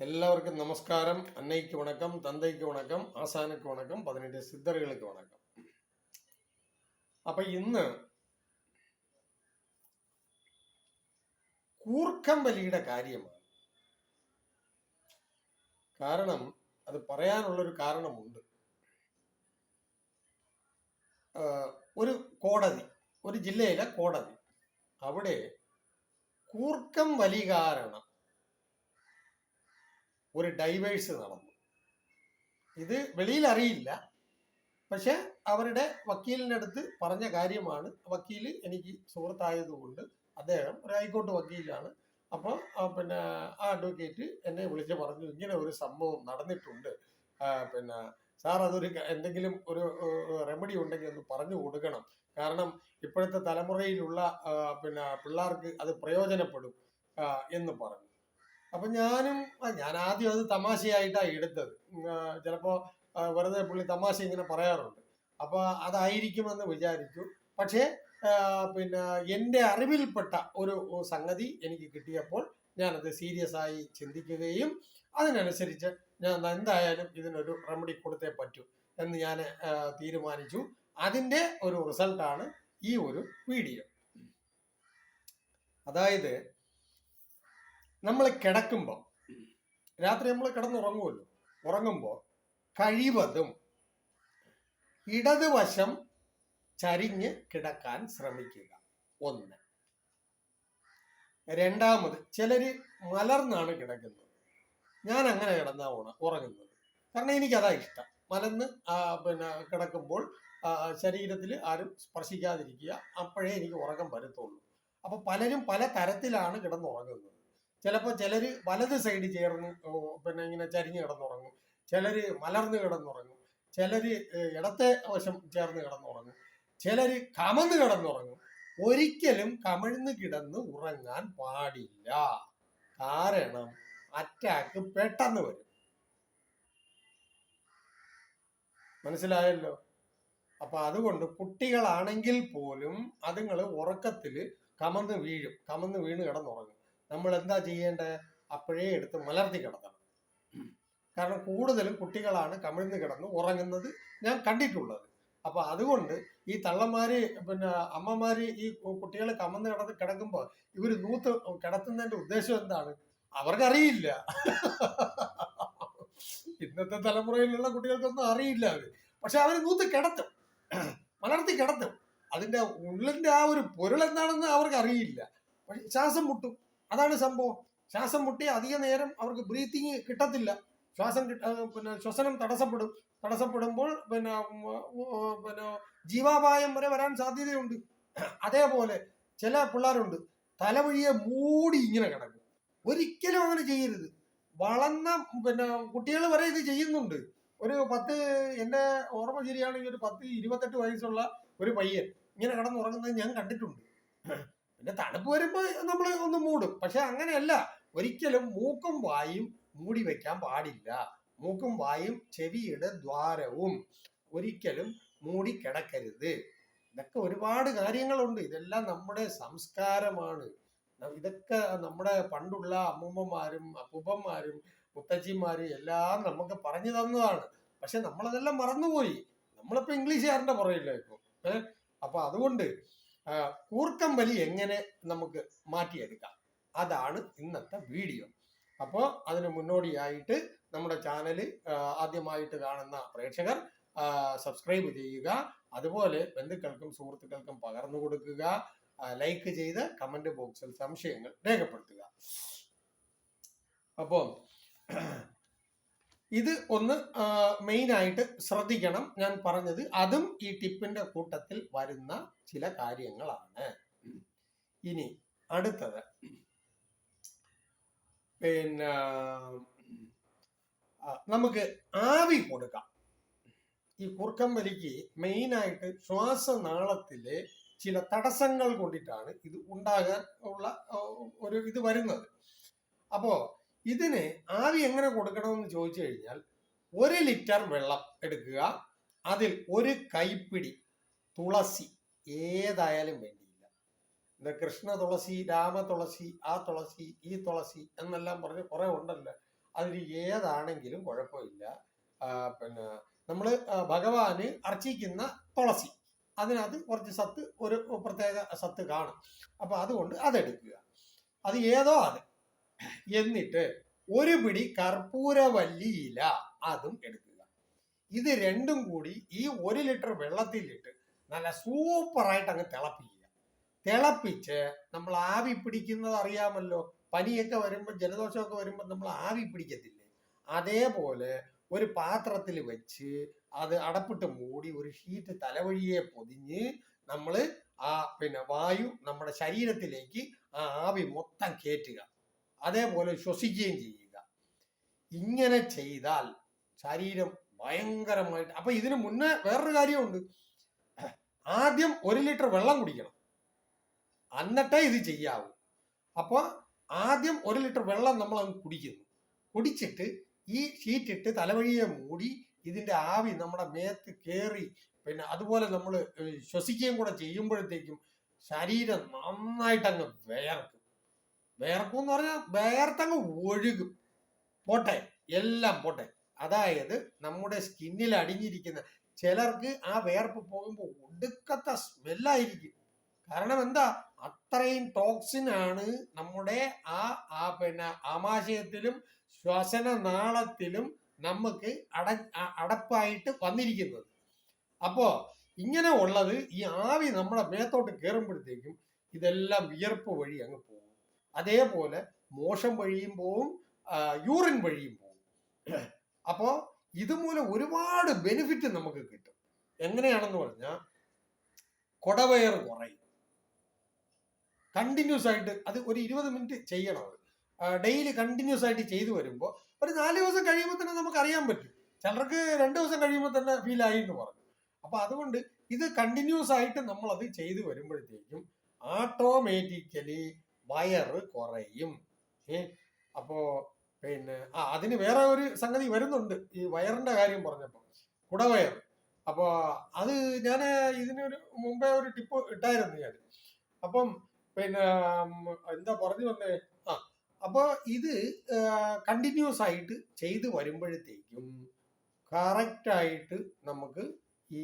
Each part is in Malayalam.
எல்லாருக்கும் நமஸ்காரம் அன்னைக்கு வணக்கம் தந்தைக்கு வணக்கம் ஆசானுக்கு வணக்கம் പതിനെട്ട് സിദ്ധറുകൾക്ക് വണക്കം അപ്പൊ ഇന്ന് കൂർക്കം വലിയുടെ കാര്യമാണ് കാരണം അത് പറയാനുള്ളൊരു കാരണമുണ്ട് ആ, ഒരു കോടതി ഒരു ജില്ലയിലെ കോടതി അവിടെ കൂർക്കം വലി കാരണം ഒരു ഡൈവേഴ്സ് നടന്നു. ഇത് വെളിയിൽ അറിയില്ല. പക്ഷെ അവരുടെ വക്കീലിന്റെ അടുത്ത് പറഞ്ഞ കാര്യമാണ്. വക്കീൽ എനിക്ക് സുഹൃത്തായതുകൊണ്ട് അദ്ദേഹം ഒരു ഹൈക്കോർട്ട് വക്കീലാണ്. അപ്പോൾ പിന്നെ ആ അഡ്വക്കേറ്റ് എന്നെ വിളിച്ച് പറഞ്ഞു ഇങ്ങനെ ഒരു സംഭവം നടന്നിട്ടുണ്ട്. പിന്നെ സാർ അതൊരു എന്തെങ്കിലും ഒരു റെമഡി ഉണ്ടെങ്കിൽ ഒന്ന് പറഞ്ഞു കൊടുക്കണം. കാരണം ഇപ്പോഴത്തെ തലമുറയിലുള്ള പിന്നെ പിള്ളേർക്ക് അത് പ്രയോജനപ്പെടും. എന്ന് പറഞ്ഞു. അപ്പൊ ഞാനും ഞാൻ ആദ്യം അത് തമാശയായിട്ടാണ് എടുത്തത്. ചിലപ്പോ വെറുതെ പുള്ളി തമാശ ഇങ്ങനെ പറയാറുണ്ട്. അപ്പൊ അതായിരിക്കുമെന്ന് വിചാരിച്ചു. പക്ഷേ പിന്നെ എന്റെ അറിവിൽപ്പെട്ട ഒരു സംഗതി എനിക്ക് കിട്ടിയപ്പോൾ ഞാനത് സീരിയസ് ആയി ചിന്തിക്കുകയും അതിനനുസരിച്ച് ഞാൻ എന്തായാലും ഇതിനൊരു റെമഡി കൊടുത്തേ പറ്റൂ എന്ന് ഞാൻ തീരുമാനിച്ചു. അതിന്റെ ഒരു റിസൾട്ടാണ് ഈ ഒരു വീഡിയോ അതായത് നമ്മൾ കിടക്കുമ്പോൾ രാത്രി നമ്മൾ കിടന്നുറങ്ങുമല്ലോ ഉറങ്ങുമ്പോൾ കഴിവതും ഇടതുവശം ചരിഞ്ഞ് കിടക്കാൻ ശ്രമിക്കുക. ഒന്ന്. രണ്ടാമത് ചിലര് മലർന്നാണ് കിടക്കുന്നത്. ഞാൻ അങ്ങനെ കിടന്നാ ഉണ ഉറങ്ങുന്നത്. കാരണം എനിക്കതാ ഇഷ്ടം. മലന്ന് പിന്നെ കിടക്കുമ്പോൾ ശരീരത്തിൽ ആരും സ്പർശിക്കാതിരിക്കുക. അപ്പോഴേ എനിക്ക് ഉറക്കം വരത്തുള്ളൂ. അപ്പൊ പലരും പല തരത്തിലാണ് കിടന്നുറങ്ങുന്നത്. ചിലപ്പോൾ ചിലര് വലത് സൈഡ് ചേർന്ന് പിന്നെ ഇങ്ങനെ ചരിഞ്ഞ് കിടന്നുറങ്ങും. ചിലര് മലർന്ന് കിടന്നുറങ്ങും. ചിലര് ഇടത്തെ വശം ചേർന്ന് കിടന്നുറങ്ങും. ചിലര് കമന്ന് കിടന്നുറങ്ങും. ഒരിക്കലും കമിഴ്ന്ന് കിടന്ന് ഉറങ്ങാൻ പാടില്ല. കാരണം അറ്റാക്ക് പെട്ടെന്ന് വരും. മനസ്സിലായല്ലോ? അപ്പൊ അതുകൊണ്ട് കുട്ടികളാണെങ്കിൽ പോലും അതുങ്ങൾ ഉറക്കത്തിൽ കമന്ന് വീഴും. കമന്ന് വീണ് കിടന്നുറങ്ങും. നമ്മൾ എന്താ ചെയ്യേണ്ടത് അപ്പോഴേ എടുത്ത് മലർത്തി കിടത്തണം കാരണം കൂടുതലും കുട്ടികളാണ് കമിഴ്ന്ന് കിടന്ന് ഉറങ്ങുന്നത് ഞാൻ കണ്ടിട്ടുള്ളത്. അപ്പൊ അതുകൊണ്ട് ഈ തള്ളമാര് പിന്നെ അമ്മമാര് ഈ കുട്ടികളെ കമന്ന് കിടന്ന് കിടക്കുമ്പോൾ ഇവർ നൂത്ത് കിടത്തുന്നതിന്റെ ഉദ്ദേശം എന്താണ്? അവർക്കറിയില്ല. ഇന്നത്തെ തലമുറയിലുള്ള കുട്ടികൾക്കൊന്നും അറിയില്ല അവർ പക്ഷെ അവർ നൂത്ത് കിടത്തും. മലർത്തി കിടത്തും. അതിന്റെ ഉള്ളിന്റെ ആ ഒരു പൊരുൾ എന്താണെന്ന് അവർക്ക് അറിയില്ല പക്ഷെ ശ്വാസം മുട്ടും. അതാണ് സംഭവം. ശ്വാസം മുട്ടി അധിക നേരം അവർക്ക് ബ്രീത്തിങ് കിട്ടത്തില്ല. ശ്വാസം പിന്നെ ശ്വസനം തടസ്സപ്പെടും. തടസ്സപ്പെടുമ്പോൾ പിന്നെ പിന്നെ ജീവാപായം വരെ വരാൻ സാധ്യതയുണ്ട്. അതേപോലെ ചില പിള്ളേരുണ്ട്. തലവഴിയെ മൂടി ഇങ്ങനെ കിടക്കും. ഒരിക്കലും അങ്ങനെ ചെയ്യരുത്. വളർന്ന പിന്നെ കുട്ടികൾ വരെ ഇത് ചെയ്യുന്നുണ്ട്. ഒരു പത്ത് എന്റെ ഓർമ്മ ശരിയാണെങ്കിൽ ഒരു പത്ത് ഇരുപത്തെട്ട് വയസ്സുള്ള ഒരു പയ്യൻ ഇങ്ങനെ കിടന്നുറങ്ങുന്നത് ഞാൻ കണ്ടിട്ടുണ്ട്. പിന്നെ തണുപ്പ് വരുമ്പോൾ നമ്മൾ ഒന്ന് മൂടും. പക്ഷെ അങ്ങനെയല്ല. ഒരിക്കലും മൂക്കും വായും മൂടി വെക്കാൻ പാടില്ല. മൂക്കും വായും ചെവിയുടെ ദ്വാരവും ഒരിക്കലും മൂടി കിടക്കരുത്. ഇതൊക്കെ ഒരുപാട് കാര്യങ്ങളുണ്ട്. ഇതെല്ലാം നമ്മുടെ സംസ്കാരമാണ്. ഇതൊക്കെ നമ്മുടെ പണ്ടുള്ള അമ്മൂമ്മമാരും അപ്പൂപ്പന്മാരും മുത്തച്ഛിമാരും എല്ലാം നമുക്ക് പറഞ്ഞു തന്നതാണ്. പക്ഷെ നമ്മളതെല്ലാം മറന്നുപോയി. നമ്മളിപ്പോ ഇംഗ്ലീഷുകാരന്റെ പുറകില്ല ഇപ്പൊ. ഏഹ് അപ്പൊ അതുകൊണ്ട് കൂർക്കം വലി എങ്ങനെ നമുക്ക് മാറ്റിയെടുക്കാം? അതാണ് ഇന്നത്തെ വീഡിയോ. അപ്പോൾ അതിന് മുന്നോടിയായിട്ട് നമ്മുടെ ചാനൽ ആദ്യമായിട്ട് കാണുന്ന പ്രേക്ഷകർ സബ്സ്ക്രൈബ് ചെയ്യുക. അതുപോലെ ബന്ധുക്കൾക്കും സുഹൃത്തുക്കൾക്കും പകർന്നു കൊടുക്കുക. ലൈക്ക് ചെയ്ത് കമന്റ് ബോക്സിൽ സംശയങ്ങൾ രേഖപ്പെടുത്തുക. അപ്പോൾ ഇത് ഒന്ന് മെയിൻ ആയിട്ട് ശ്രദ്ധിക്കണം. ഞാൻ പറഞ്ഞത് അതും ഈ ടിപ്പിന്റെ കൂട്ടത്തിൽ വരുന്ന ചില കാര്യങ്ങളാണ്. ഇനി അടുത്തത്. പിന്നെ നമുക്ക് ആവി കൊടുക്കാം. ഈ കുറുക്കം വലിക്ക് മെയിനായിട്ട് ശ്വാസനാളത്തിലെ ചില തടസ്സങ്ങൾ കൊണ്ടിട്ടാണ് ഇത് ഉണ്ടാകാൻ ഉള്ള ഒരു ഇത് വരുന്നത്. അപ്പോ ഇതിന് ആവി എങ്ങനെ കൊടുക്കണമെന്ന് ചോദിച്ചു കഴിഞ്ഞാൽ ഒരു ലിറ്റർ വെള്ളം എടുക്കുക. അതിൽ ഒരു കൈപ്പിടി തുളസി ഏതായാലും വേണ്ടിയില്ല. ഇത് കൃഷ്ണ തുളസി രാമ തുളസി ആ തുളസി ഈ തുളസി എന്നെല്ലാം പറഞ്ഞ് കുറെ ഉണ്ടല്ലോ. അതിൽ ഏതാണെങ്കിലും കുഴപ്പമില്ല. പിന്നെ നമ്മൾ ഭഗവാന് അർച്ചിക്കുന്ന തുളസി. അതിനകത്ത് കുറച്ച് സത്ത് ഒരു പ്രത്യേക സത്ത് കാണും. അപ്പൊ അതുകൊണ്ട് അതെടുക്കുക. അത് ഏതോ അത് എന്നിട്ട് ഒരു പിടി കർപ്പൂരവല്ലി ഇല അതും എടുക്കുക. ഇത് രണ്ടും കൂടി ഈ ഒരു ലിറ്റർ വെള്ളത്തിലിട്ട് നല്ല സൂപ്പറായിട്ട് അങ്ങ് തിളപ്പിക്കുക. തിളപ്പിച്ച് നമ്മൾ ആവി പിടിക്കുന്നത് അറിയാമല്ലോ. പനിയൊക്കെ വരുമ്പോൾ ജലദോഷമൊക്കെ വരുമ്പോൾ നമ്മൾ ആവി പിടിക്കത്തില്ലേ? അതേപോലെ ഒരു പാത്രത്തിൽ വെച്ച് അത് അടപ്പിട്ട് മൂടി ഒരു ഷീറ്റ് തലവഴിയെ പൊതിഞ്ഞ് നമ്മൾ ആ പിന്നെ വായു നമ്മുടെ ശരീരത്തിലേക്ക് ആ ആവി മൊത്തം കയറ്റുക അതേപോലെ ശ്വസിക്കുകയും ചെയ്യുക. ഇങ്ങനെ ചെയ്താൽ ശരീരം ഭയങ്കരമായിട്ട് അപ്പൊ ഇതിനു മുന്നേ വേറൊരു കാര്യമുണ്ട്. ആദ്യം ഒരു ലിറ്റർ വെള്ളം കുടിക്കണം. എന്നിട്ടേ ഇത് ചെയ്യാവൂ. അപ്പോൾ ആദ്യം ഒരു ലിറ്റർ വെള്ളം നമ്മൾ അങ്ങ് കുടിക്കുന്നു. കുടിച്ചിട്ട് ഈ ഷീറ്റ് ഇട്ട് തലവഴിയെ മൂടി ഇതിന്റെ ആവി നമ്മുടെ മേത്ത് കയറി പിന്നെ അതുപോലെ നമ്മൾ ശ്വസിക്കുകയും കൂടെ ചെയ്യുമ്പോഴത്തേക്കും ശരീരം നന്നായിട്ട് അങ്ങ് വേർക്കും വേർക്കും എന്ന് പറഞ്ഞാൽ വേർത്തങ്ങ് ഒഴുകും. പോട്ടെ എല്ലാം പോട്ടെ. അതായത് നമ്മുടെ സ്കിന്നിൽ അടിഞ്ഞിരിക്കുന്ന ചിലർക്ക് ആ വേർപ്പ് പോകുമ്പോൾ ഒടുക്കത്തെ സ്മെല്ലായിരിക്കും. കാരണം എന്താ? അത്രയും ടോക്സിൻ ആണ് നമ്മുടെ ആ ആ പിന്നെ ആമാശയത്തിലും ശ്വസന നാളത്തിലും നമുക്ക് അട അടപ്പായിട്ട് വന്നിരിക്കുന്നത്. അപ്പോ ഇങ്ങനെ ഉള്ളത് ഈ ആവി നമ്മുടെ മേത്തോട്ട് കയറുമ്പോഴത്തേക്കും ഇതെല്ലാം വിയർപ്പ് വഴി അങ്ങ് പോകും. അതേപോലെ മോശം വഴിയും പോവും യൂറിൻ വഴിയും പോവും. അപ്പോ ഇതുമൂലം ഒരുപാട് ബെനിഫിറ്റ് നമുക്ക് കിട്ടും. എങ്ങനെയാണെന്ന് പറഞ്ഞാൽ കൊടവയർ കുറയും. കണ്ടിന്യൂസ് ആയിട്ട് അത് ഒരു ഇരുപത് മിനിറ്റ് ചെയ്യണം ഡെയിലി കണ്ടിന്യൂസ് ആയിട്ട് ചെയ്തു വരുമ്പോൾ ഒരു നാല് ദിവസം കഴിയുമ്പോൾ തന്നെ നമുക്ക് അറിയാൻ പറ്റും. ചിലർക്ക് രണ്ട് ദിവസം കഴിയുമ്പോൾ തന്നെ ഫീൽ ആയി എന്ന് പറഞ്ഞു. അപ്പൊ അതുകൊണ്ട് ഇത് കണ്ടിന്യൂസ് ആയിട്ട് നമ്മൾ അത് ചെയ്തു വരുമ്പോഴത്തേക്കും ഓട്ടോമാറ്റിക്കലി വയറ് കുറയും. അപ്പോ പിന്നെ ആ അതിന് വേറെ ഒരു സംഗതി വരുന്നുണ്ട്. ഈ വയറിന്റെ കാര്യം പറഞ്ഞപ്പോൾ കുടവയർ അപ്പോ അത് ഞാൻ ഇതിനൊരു മുമ്പേ ഒരു ടിപ്പ് ഇട്ടായിരുന്നു ഞാൻ. അപ്പം പിന്നെ എന്താ പറഞ്ഞു വന്നേ? ആ അപ്പൊ ഇത് കണ്ടിന്യൂസ് ആയിട്ട് ചെയ്തു വരുമ്പോഴത്തേക്കും കറക്റ്റ് ആയിട്ട് നമുക്ക് ഈ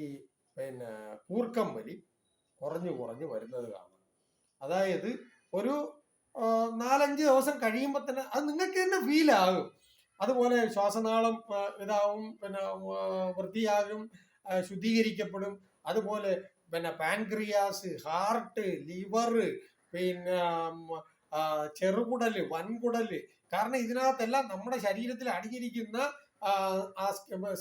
പിന്നെ കൂർക്കം വലി കുറഞ്ഞു കുറഞ്ഞു വരുന്നത് കാണാം. അതായത് ഒരു നാലഞ്ച് ദിവസം കഴിയുമ്പോൾ തന്നെ അത് നിങ്ങൾക്ക് തന്നെ ഫീൽ ആകും. അതുപോലെ ശ്വാസനാളം ഇതാവും പിന്നെ വൃത്തിയാകും ശുദ്ധീകരിക്കപ്പെടും. അതുപോലെ പിന്നെ പാൻക്രിയാസ് ഹാർട്ട് ലിവർ പിന്നെ ചെറുകുടൽ വൻകുടൽ. കാരണം ഇതിനകത്തെല്ലാം നമ്മുടെ ശരീരത്തിൽ അടിഞ്ഞിരിക്കുന്ന ആ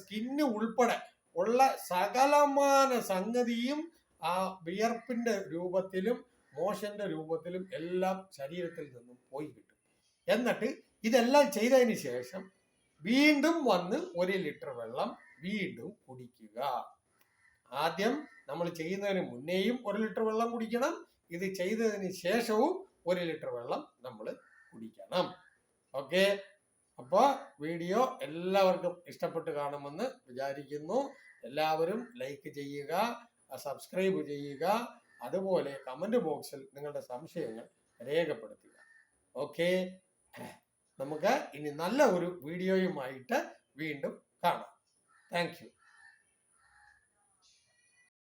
സ്കിന്ന് ഉൾപ്പെടെ ഉള്ള സകലമാന സംഗതിയും ആ വിയർപ്പിന്റെ രൂപത്തിലും മോശന്റെ രൂപത്തിലും എല്ലാം ശരീരത്തിൽ നിന്നും പോയി കിട്ടും. എന്നിട്ട് ഇതെല്ലാം ചെയ്തതിന് ശേഷം വീണ്ടും വന്ന് ഒരു ലിറ്റർ വെള്ളം വീണ്ടും കുടിക്കുക. ആദ്യം നമ്മൾ ചെയ്യുന്നതിന് മുന്നേയും ഒരു ലിറ്റർ വെള്ളം കുടിക്കണം. ഇത് ചെയ്തതിന് ശേഷവും ഒരു ലിറ്റർ വെള്ളം നമ്മൾ കുടിക്കണം. ഓക്കെ? അപ്പോൾ വീഡിയോ എല്ലാവർക്കും ഇഷ്ടപ്പെട്ട് കാണുമെന്ന് വിചാരിക്കുന്നു. എല്ലാവരും ലൈക്ക് ചെയ്യുക സബ്സ്ക്രൈബ് ചെയ്യുക അതുപോലെ കമന്റ് ബോക്സിൽ നിങ്ങളുടെ സംശയങ്ങൾ രേഖപ്പെടുത്തുക. ഓക്കെ നമുക്ക് ഇനി നല്ല ഒരു വീഡിയോയുമായിട്ട് വീണ്ടും കാണാം. താങ്ക്